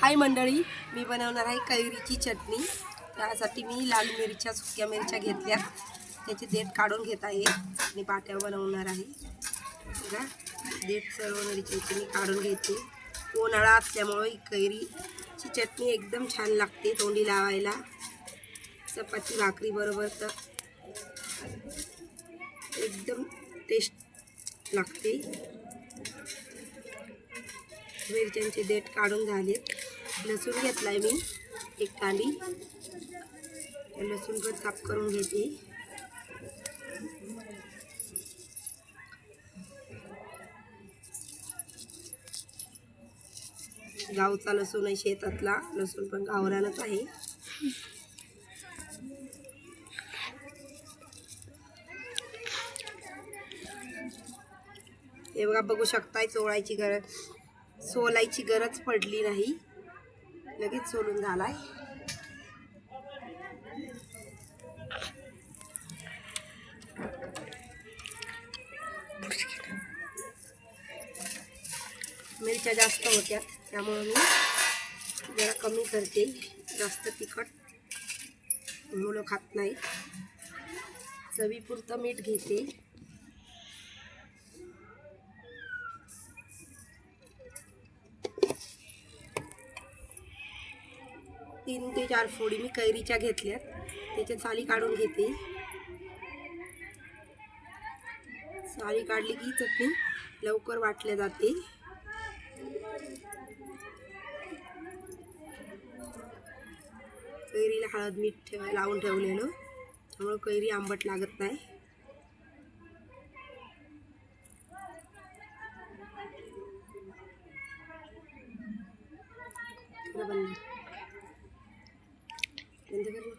हाय मंडळी मी बनवणार आहे कैरीची चटणी. त्यासाठी मी लाल मिरच्या सुक्या मिरच्या घेतल्या. त्याचे देठ काढून घेत आहे. आणि पाट्या बनवणार आहे. बघा देठ सर्व मिरच्याची मी काढून घेते. उन्हाळा असल्यामुळे कैरीची चटणी एकदम छान लागते तोंडी लावायला. चपाती भाकरी बरोबर तर एकदम टेस्ट लागते. मिरच्यांचे देठ काढून झाले. लसूण घेतलाय मी एक कांडी लसूण पण काप करून घेते. गावचा लसूण आहे शेतातला लसूण पण गावरानच आहे. हे बघा बघू शकताय चोळायची गरज. सोलायची गरज पडली नाही. लगेच सोलून झालाय मिरच्या जास्त होत्या त्यामुळे मी जरा कमी करते. जास्त तिखट मुलं खात नाहीत. चवीपुरतं मीठ घेते. तीन ते चार फोडी मी कैरीच्या घेतल्यात. त्याच्या साली काढून घेते. साली काढली की चटणी लवकर वाटल्या जाते. कैरीला हळद मीठ ठेवा लावून ठेवलेलं. त्यामुळं कैरी आंबट लागत नाही. खरं बंद बंद कर ना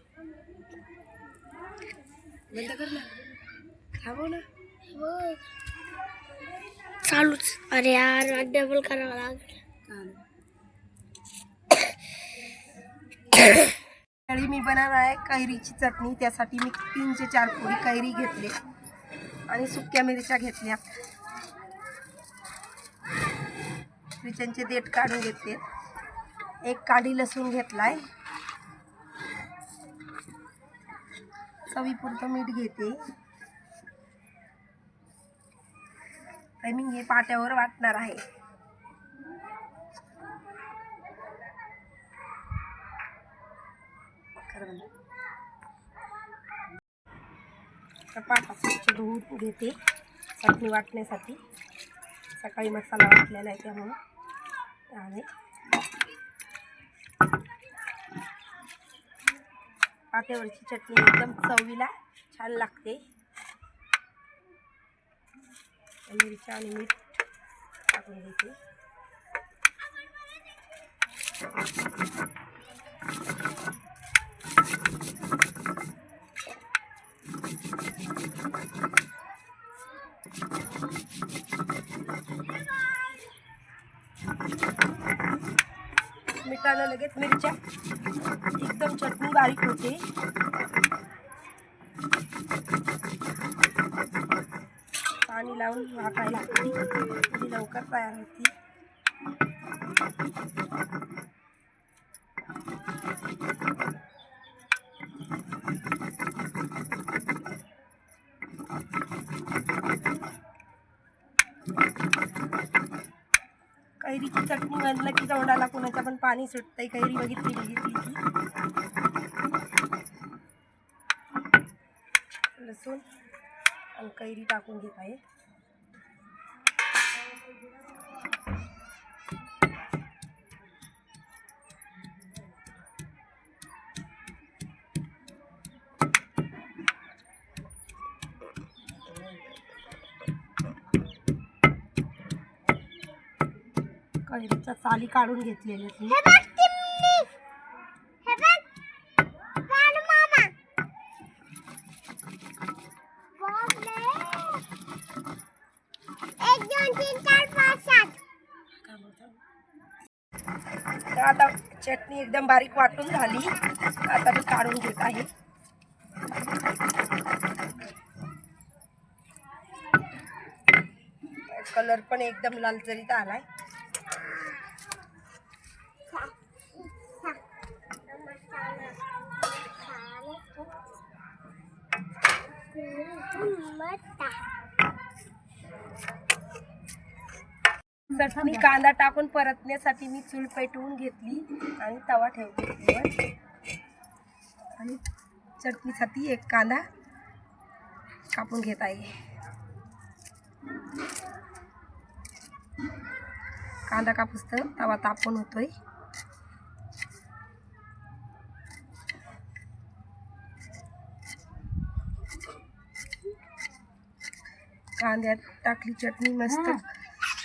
बंद कर ना थांबव ना. चालूच. अरे यार डबल करावं लागेल. तरी मी बनवणार आहे. कैरीची चटणी. त्यासाठी मी तीन ते चार पोळी कैरी घेतली. आणि सुक्या मिरच्या घेतल्या. मिरच्यांचे देठ काढून घेतले. एक काडी लसूण घेतलाय. चवीपुरतं मीठ घेते. तर मी हे पाट्यावर वाटणार आहे. पाटा स्वच्छ धुवून घेते चटणी वाटण्यासाठी. सकाळी मसाला वाटलेला आहे त्यामुळं. त्यामुळे पाट्यावरची चटणी एकदम चवीला छान लागते मिरच्या आणि मीठ टाकून घेते Thank you. मिठानं लगेच मिरच्या. एकदम चटणी बारीक होते. पाणी लावून वाटायला ती लवकर तयार होती. कैरीची चटणी म्हणलं की तोंडाला कुणाच्या पण पाणी सुटतंय कैरी बघितली बघितली की लसूण आणि कैरी टाकून घेत आहे कैरीच्या साली काढून घेतलेल्या मी हे बघ चिमणी हे बघ काढ मामा बघले एक दोन तीन चार पाच सात. तर आता चटणी एकदम बारीक वाटून झाली. आता मी काढून घेत आहे. कलर पण एकदम लालचरीत आलाय. मी कांदा टाकून परतण्यासाठी मी चूल पेटवून घेतली आणि तवा ठेवली आणि चटणीसाठी एक कांदा कापून घेत आहे. कांदा कापूस तर तवा तापून होतोय. कांद्यात टाकली चटणी मस्त.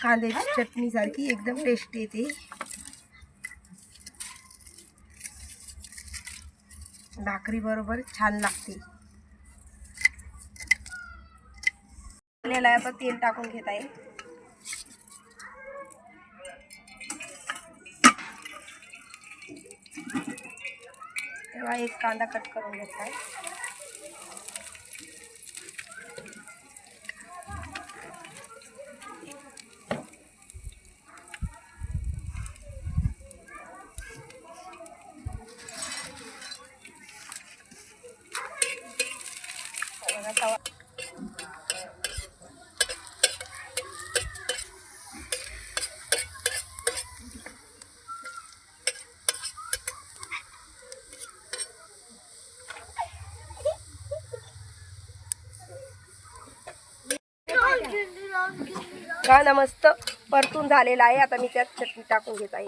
कांद्याची चटणी सारखी एकदम टेस्टी येते. भाकरी बरोबर छान लागते. आता तेल टाकून घेत आहे. तेव्हा एक कांदा कट करून घेत आहे बघा तवा कांदा मस्त परतून झालेला आहे. आता मी त्यात चटणी टाकून घेत आहे.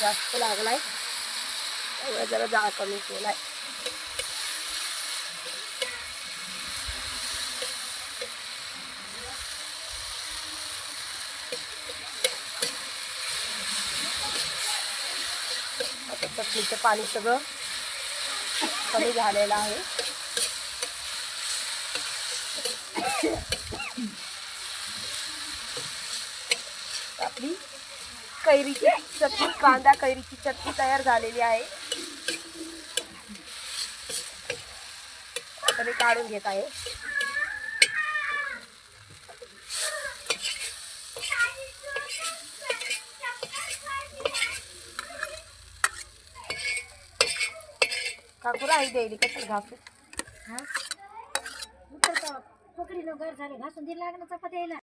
जास्त लागलाय. त्यामुळे जरा जाळ कमी केलाय. आता चटणीचं पाणी सगळं कमी झालेलं आहे. आपली कैरीची चटणी कांदा कैरीची चटणी तयार झालेली आहे. आता काढून घेत आहे. काकू राही द्यायली कसं घासू पकडीनं घर झाले घासून दिला लागलं चपाती यायला